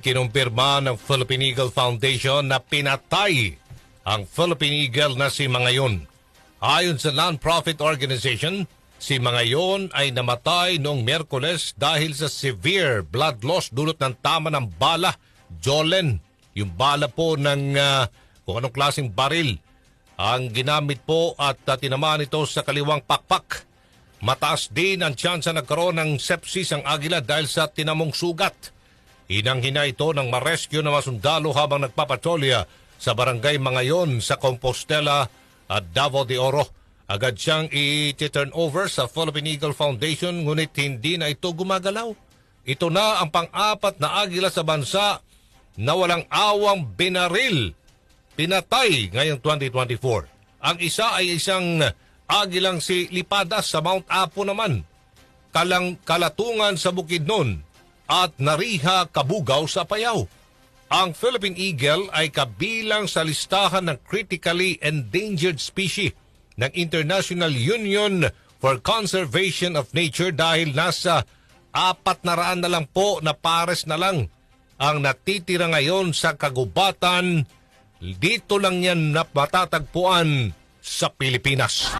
Kinumpirma ng Philippine Eagle Foundation na pinatay ang Philippine Eagle na si Mangayon. Ayon sa non-profit organization, si Mangayon ay namatay noong Miyerkules dahil sa severe blood loss dulot ng tama ng bala, Jolen. Yung bala po ng ah, kung anong klaseng baril ang ginamit po at uh, tinamaan ito sa kaliwang pakpak. Mataas din ang tsansa nagkaroon ng sepsis ang agila dahil sa tinamong sugat. Hinang-hina ito ng marescue na masundalo habang nagpapatrolya sa barangay Mangayon sa Compostela at Davao de Oro. Agad siyang i-turn over sa Philippine Eagle Foundation ngunit hindi na ito gumagalaw. Ito na ang pang-apat na agila sa bansa na walang awang binaril pinatay ngayong 2024. Ang isa ay isang agilang si Lipadas sa Mount Apo naman. Kalang kalatungan sa Bukidnon at Nariha Kabugaw sa Payaw. Ang Philippine Eagle ay kabilang sa listahan ng critically endangered species ng International Union for Conservation of Nature dahil nasa apat na raan na lang po na pares na lang ang natitira ngayon sa kagubatan. Dito lang yan na matatagpuan sa Pilipinas.